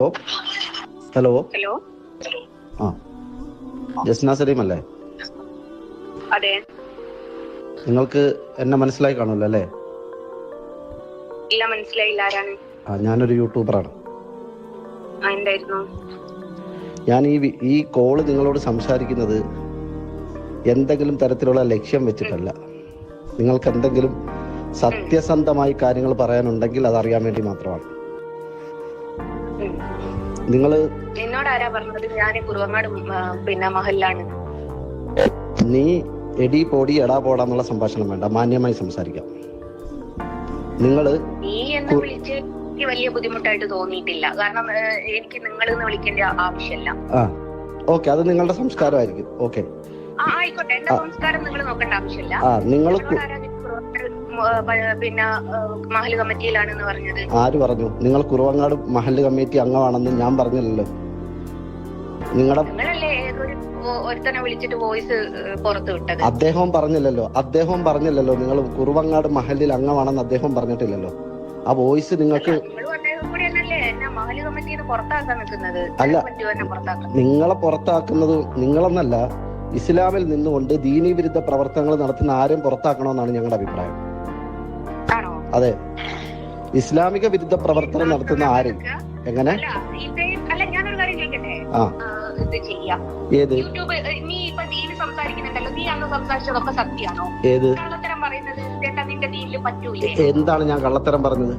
Hello hello hello ആ. ജസ്ന സലീം അല്ലേ? അതെ. നിങ്ങൾക്ക് എന്നെ മനസ്സിലായി കാണുമല്ലോ അല്ലേ? ഇല്ല മനസ്സിലായില്ല. ആരാണ്? ആ ഞാനൊരു യൂട്യൂബറാണ്. എന്തായിരുന്നു? ഞാൻ ഈ ഈ കോൾ നിങ്ങളോട് സംസാരിക്കുന്നത് എന്തെങ്കിലും തരത്തിലുള്ള ലക്ഷ്യം വെച്ചിട്ടല്ല. നിങ്ങൾക്ക് എന്തെങ്കിലും സത്യസന്ധമായി കാര്യങ്ങൾ പറയാനുണ്ടെങ്കിൽ അത് അറിയാൻ വേണ്ടി മാത്രമാണ്. നിങ്ങൾ നിന്നോട് ആരാ പറഞ്ഞത്? ഞാൻ കുറുവങ്ങാട് ഉം, ആ, പിന്നെ മഹലിലാണ്. നീ എടി പോടി എടാ പോടാന്നുള്ള സംഭാഷണം വേണ്ട. മാന്യമായി സംസാരിക്കാം. നിങ്ങൾ നീ എന്ന് വിളിച്ച് എനിക്ക് വലിയ ബുദ്ധിമുട്ടായിട്ട് തോന്നിയിട്ടില്ല. കാരണം എനിക്ക് നിങ്ങൾ എന്ന് വിളിക്കേണ്ട ആവശ്യമില്ല. ഓക്കെ അത് നിങ്ങളുടെ സംസ്കാരമായിരിക്കും. ഓക്കെ. ആ ആയിക്കോട്ടെ. എന്റെ സംസ്കാരം നിങ്ങൾ നോക്കേണ്ട ആവശ്യമില്ല. നിങ്ങൾ പിന്നെ ആ, മഹൽ കമ്മിറ്റിയിലാണെന്ന് പറഞ്ഞത്. ആര് പറഞ്ഞു? നിങ്ങൾ കുറവങ്ങാട് മഹൽ കമ്മിറ്റി അംഗമാണെന്ന് ഞാൻ പറഞ്ഞില്ലല്ലോ. നിങ്ങളുടെ ഒരുത്തനെ വിളിച്ചിട്ട് വോയിസ് പുറത്തു വിട്ടത്. അദ്ദേഹം പറഞ്ഞില്ലല്ലോ. അദ്ദേഹം പറഞ്ഞില്ലല്ലോ. നിങ്ങൾ കുറുവങ്ങാട് മഹലിൽ അംഗമാണെന്ന് അദ്ദേഹം പറഞ്ഞിട്ടില്ലല്ലോ. ആ വോയിസ് നിങ്ങൾക്ക് അല്ല. നിങ്ങളെ പുറത്താക്കുന്നത് നിങ്ങളെന്നല്ല ഇസ്ലാമിൽ നിന്നുകൊണ്ട് ദീനീ വിരുദ്ധ പ്രവർത്തനങ്ങൾ നടത്തുന്ന ആരും പുറത്താക്കണമെന്നാണ് ഞങ്ങളുടെ അഭിപ്രായം. അതെ. ഇസ്ലാമിക വിരുദ്ധ പ്രവർത്തനം നടത്തുന്ന ആരും? എങ്ങനെ? ആ. ഏത്? ഏത്? എന്താണ് ഞാൻ കള്ളത്തരം പറഞ്ഞത്?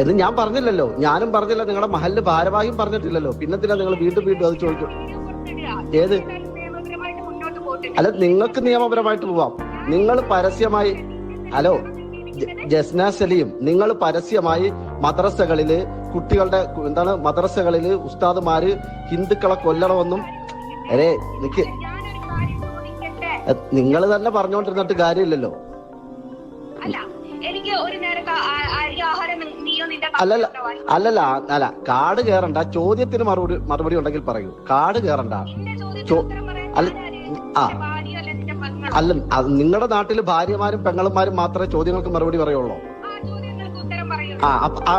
എന്ന് ഞാൻ പറഞ്ഞില്ലല്ലോ. ഞാനും പറഞ്ഞില്ല. നിങ്ങളുടെ മഹല്ല് ഭാരവാഹിയും പറഞ്ഞിട്ടില്ലല്ലോ. പിന്നെ നിങ്ങൾ വീണ്ടും വീണ്ടും അത് ചോദിക്കും? വീഡിയോ ഏത്? അല്ല നിങ്ങൾക്ക് നിയമപരമായിട്ട് പോവാം നിങ്ങൾ പരസ്യമായി ഹലോ ജസ്ന സലീം നിങ്ങൾ പരസ്യമായി മദ്രസകളിൽ കുട്ടികളുടെ എന്താണ് മദ്രസകളിൽ ഉസ്താദുമാര് ഹിന്ദുക്കളെ കൊല്ലണമെന്നും അരേ നിക്ക് നിങ്ങൾ തന്നെ പറഞ്ഞുകൊണ്ടിരുന്നിട്ട് കാര്യമില്ലല്ലോ അല്ലല്ല. അല്ലല്ല അല്ല കാട് കയറണ്ട ചോദ്യത്തിന് മറുപടി മറുപടി ഉണ്ടെങ്കിൽ പറയൂ കാട് കേറണ്ട ചോ- അല്ല, ആ. അല്ല നിങ്ങളുടെ നാട്ടിൽ ഭാര്യമാരും പെങ്ങളുമാരും മാത്രമേ ചോദ്യങ്ങൾക്ക് മറുപടി പറയുള്ളൂ. ആ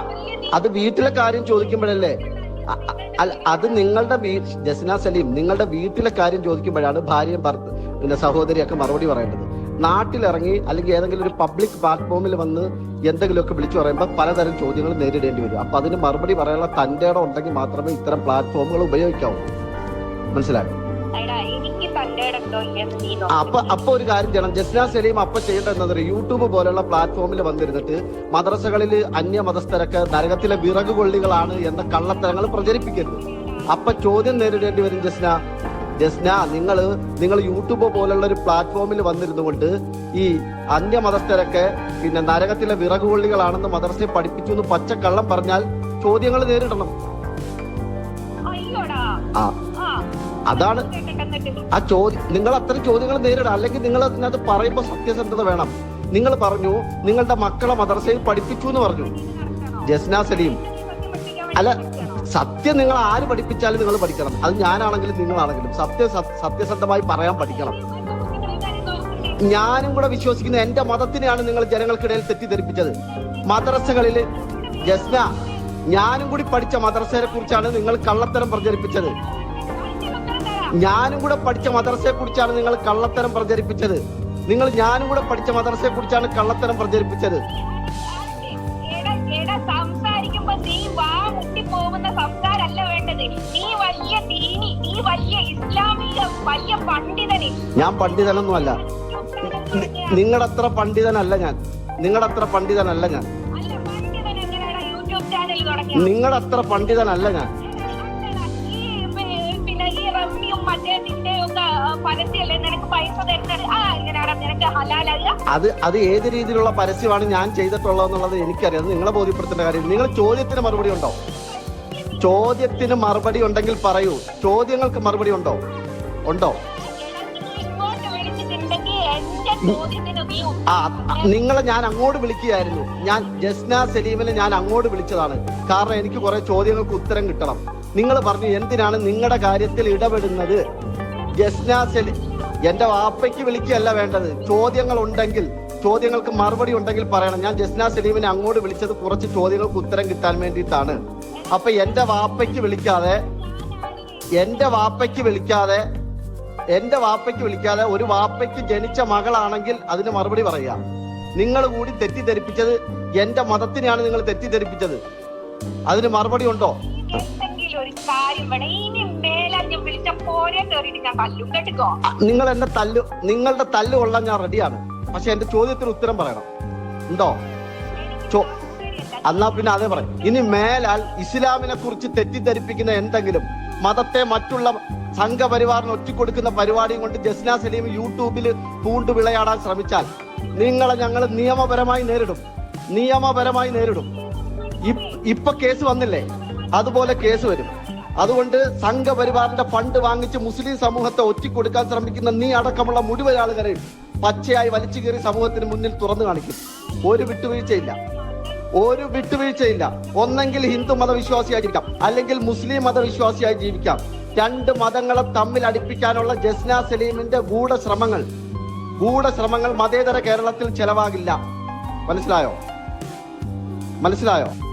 അത് വീട്ടിലെ കാര്യം ചോദിക്കുമ്പോഴല്ലേ? അത് നിങ്ങളുടെ ജസ്ന സലീം നിങ്ങളുടെ വീട്ടിലെ കാര്യം ചോദിക്കുമ്പോഴാണ് ഭാര്യയും ഭർത്ത പിന്നെ സഹോദരിയൊക്കെ മറുപടി പറയേണ്ടത്. നാട്ടിലിറങ്ങി അല്ലെങ്കിൽ ഏതെങ്കിലും ഒരു പബ്ലിക് പ്ലാറ്റ്ഫോമിൽ വന്ന് എന്തെങ്കിലുമൊക്കെ വിളിച്ചു പറയുമ്പോൾ പലതരം ചോദ്യങ്ങൾ നേരിടേണ്ടി വരും. അപ്പൊ അതിന് മറുപടി പറയാനുള്ള തന്റെ ഉണ്ടെങ്കിൽ മാത്രമേ ഇത്തരം പ്ലാറ്റ്ഫോമുകൾ ഉപയോഗിക്കാവൂ. മനസ്സിലായോ? അപ്പൊ അപ്പൊ ഒരു കാര്യം ചെയ്യണം. ജസ്ന സലീം അപ്പൊ ചെയ്യേണ്ടത് യൂട്യൂബ് പോലുള്ള പ്ലാറ്റ്ഫോമിൽ വന്നിരുന്നിട്ട് മദ്രസകളിൽ അന്യ മതസ്ഥരൊക്കെ നരകത്തിലെ വിറക് കൊള്ളികളാണ് എന്ന കള്ളത്തരങ്ങൾ പ്രചരിപ്പിക്കരുത്. അപ്പൊ ചോദ്യം നേരിടേണ്ടി വരും ജസ്ന. ജസ്ന നിങ്ങൾ നിങ്ങൾ യൂട്യൂബ് പോലുള്ള ഒരു പ്ലാറ്റ്ഫോമിൽ വന്നിരുന്നു കൊണ്ട് ഈ അന്യ മതസ്ഥരൊക്കെ പിന്നെ നരകത്തിലെ വിറക് കൊള്ളികളാണെന്ന് മദ്രസയെ പഠിപ്പിച്ചു എന്ന് പച്ചക്കള്ളം പറഞ്ഞാൽ ചോദ്യങ്ങൾ നേരിടണം. ആ. അതാണ് ആ ചോദ്യം നിങ്ങൾ അത്തരം ചോദ്യങ്ങൾ നേരിടുക അല്ലെങ്കിൽ നിങ്ങൾ അതിനകത്ത് പറയുമ്പോൾ സത്യസന്ധത വേണം നിങ്ങൾ പറഞ്ഞു നിങ്ങളുടെ മക്കളെ മദ്രസയിൽ പഠിപ്പിച്ചു എന്ന് പറഞ്ഞു? ജസ്ന സലീം അല്ല സത്യം നിങ്ങൾ ആര് പഠിപ്പിച്ചാലും നിങ്ങൾ പഠിക്കണം അത് ഞാനാണെങ്കിലും നിങ്ങളാണെങ്കിലും സത്യ സത്യസന്ധമായി പറയാൻ പഠിക്കണം? ഞാനും കൂടെ വിശ്വസിക്കുന്ന എന്റെ മതത്തിനെയാണ് നിങ്ങൾ ജനങ്ങൾക്കിടയിൽ തെറ്റിദ്ധരിപ്പിച്ചത് മദ്രസകളിൽ ജസ്ന ഞാനും കൂടി പഠിച്ച മദ്രസയെ കുറിച്ചാണ് നിങ്ങൾ കള്ളത്തരം പ്രചരിപ്പിച്ചത്. ഞാനും കൂടെ പഠിച്ച മദ്രസയെ കുറിച്ചാണ് നിങ്ങൾ കള്ളത്തരം പ്രചരിപ്പിച്ചത്. നിങ്ങൾ ഞാനും കൂടെ പഠിച്ച മദ്രസയെ കുറിച്ചാണ് കള്ളത്തരം പ്രചരിപ്പിച്ചത്. സംസാരിക്കുമ്പോ നീ വാ മുട്ടി പോകുന്ന സംസാരല്ല വേണ്ടത്. നീ വലിയ ദീനി നീ വലിയ ഇസ്ലാമിക വലിയ പണ്ഡിതന്. ഞാൻ പണ്ഡിതനൊന്നുമല്ല. നിങ്ങളുടെ അത്ര പണ്ഡിതനല്ല ഞാൻ. നിങ്ങളുടെ അത്ര പണ്ഡിതനല്ല ഞാൻ. അല്ല നിങ്ങളുടെ അത്ര പണ്ഡിതനല്ല ഞാൻ. നിനക്ക് പൈസ തരുന്നത്? ആ എങ്ങനെയാണ് നിനക്ക് അത് അത് ഏത് രീതിയിലുള്ള പരസ്യമാണ് ഞാൻ ചെയ്തിട്ടുള്ളതെന്നുള്ളത് എനിക്കറിയാം. അത് നിങ്ങളെ ബോധ്യപ്പെടുത്തേണ്ട കാര്യം. നിങ്ങൾ ചോദ്യത്തിന് മറുപടി ഉണ്ടോ? ചോദ്യത്തിന് മറുപടി ഉണ്ടെങ്കിൽ പറയൂ. ചോദ്യങ്ങൾക്ക് മറുപടി ഉണ്ടോ? ഉണ്ടോ? ഇങ്ങോട്ട് വിളിച്ചിട്ടുണ്ടെങ്കിൽ എന്റെ ചോദ്യത്തിന് നീ ആ ആ, നിങ്ങളെ ഞാൻ അങ്ങോട്ട് വിളിക്കുകയായിരുന്നു. ഞാൻ ജസ്ന സലീമിനെ ഞാൻ അങ്ങോട്ട് വിളിച്ചതാണ്. കാരണം എനിക്ക് കുറെ ചോദ്യങ്ങൾക്ക് ഉത്തരം കിട്ടണം. നിങ്ങൾ പറഞ്ഞു എന്തിനാണ് നിങ്ങളുടെ കാര്യത്തിൽ ഇടപെടുന്നത്? ജസ്ന എന്റെ വാപ്പയ്ക്ക് വിളിക്കുകയല്ല വേണ്ടത്. ചോദ്യങ്ങൾ ഉണ്ടെങ്കിൽ ചോദ്യങ്ങൾക്ക് മറുപടി ഉണ്ടെങ്കിൽ പറയണം. ഞാൻ ജസ്ന സലീമിനെ അങ്ങോട്ട് വിളിച്ചത് കുറച്ച് ചോദ്യങ്ങൾക്ക് ഉത്തരം കിട്ടാൻ വേണ്ടിയിട്ടാണ്. അപ്പൊ എന്റെ വാപ്പയ്ക്ക് വിളിക്കാതെ എന്റെ വാപ്പയ്ക്ക് വിളിക്കാതെ എന്റെ വാപ്പയ്ക്ക് വിളിക്കാതെ ഒരു വാപ്പയ്ക്ക് ജനിച്ച മകളാണെങ്കിൽ അതിന് മറുപടി പറയാം. നിങ്ങൾ കൂടി തെറ്റിദ്ധരിപ്പിച്ചത് എന്റെ മതത്തിനെയാണ് നിങ്ങൾ തെറ്റിദ്ധരിപ്പിച്ചത്. അതിന് മറുപടി ഉണ്ടോ? ഒരു കാര്യം വേണം? ഞാൻ വിളിച്ച പോരെ കയറിയിട്ട് ഞാൻ തല്ലും. നിങ്ങൾ എന്നെ തല്ലു നിങ്ങളുടെ തല്ല് കൊള്ളാൻ ഞാൻ റെഡിയാണ്. പക്ഷെ എന്റെ ചോദ്യത്തിന് ഉത്തരം പറയണം. ഉണ്ടോ? ചോ എന്നാ പിന്നെ അതേ പറയും. ഇനി മേലാൽ ഇസ്ലാമിനെ കുറിച്ച് തെറ്റിദ്ധരിപ്പിക്കുന്ന എന്തെങ്കിലും മതത്തെ മറ്റുള്ള സംഘപരിവാറിന് ഒറ്റിക്കൊടുക്കുന്ന പരിപാടിയും കൊണ്ട് ജസ്ന സലീം യൂട്യൂബിൽ പൂണ്ടു വിളയാടാൻ ശ്രമിച്ചാൽ നിങ്ങളെ ഞങ്ങൾ നിയമപരമായി നേരിടും. നിയമപരമായി നേരിടും. ഇപ്പൊ കേസ് വന്നില്ലേ? അതുപോലെ കേസ് വരും. അതുകൊണ്ട് സംഘപരിവാറിന്റെ ഫണ്ട് വാങ്ങിച്ച് മുസ്ലിം സമൂഹത്തെ ഒറ്റിക്കൊടുക്കാൻ ശ്രമിക്കുന്ന നീ അടക്കമുള്ള മുഴുവൻ ആളുകളെയും പച്ചയായി വലിച്ചു കയറി സമൂഹത്തിന് മുന്നിൽ തുറന്നു കാണിക്കും. ഒരു വിട്ടുവീഴ്ചയില്ല. ഒരു വിട്ടുവീഴ്ചയില്ല. ഒന്നെങ്കിൽ ഹിന്ദു മതവിശ്വാസിയായി ജീവിക്കാം അല്ലെങ്കിൽ മുസ്ലിം മതവിശ്വാസിയായി ജീവിക്കാം. രണ്ട് മതങ്ങളെ തമ്മിൽ അടുപ്പിക്കാനുള്ള ജസ്ന സലീമിന്റെ ഗൂഢശ്രമങ്ങൾ. ഗൂഢശ്രമങ്ങൾ മതേതര കേരളത്തിൽ ചെലവാകില്ല. മനസ്സിലായോ? മനസ്സിലായോ?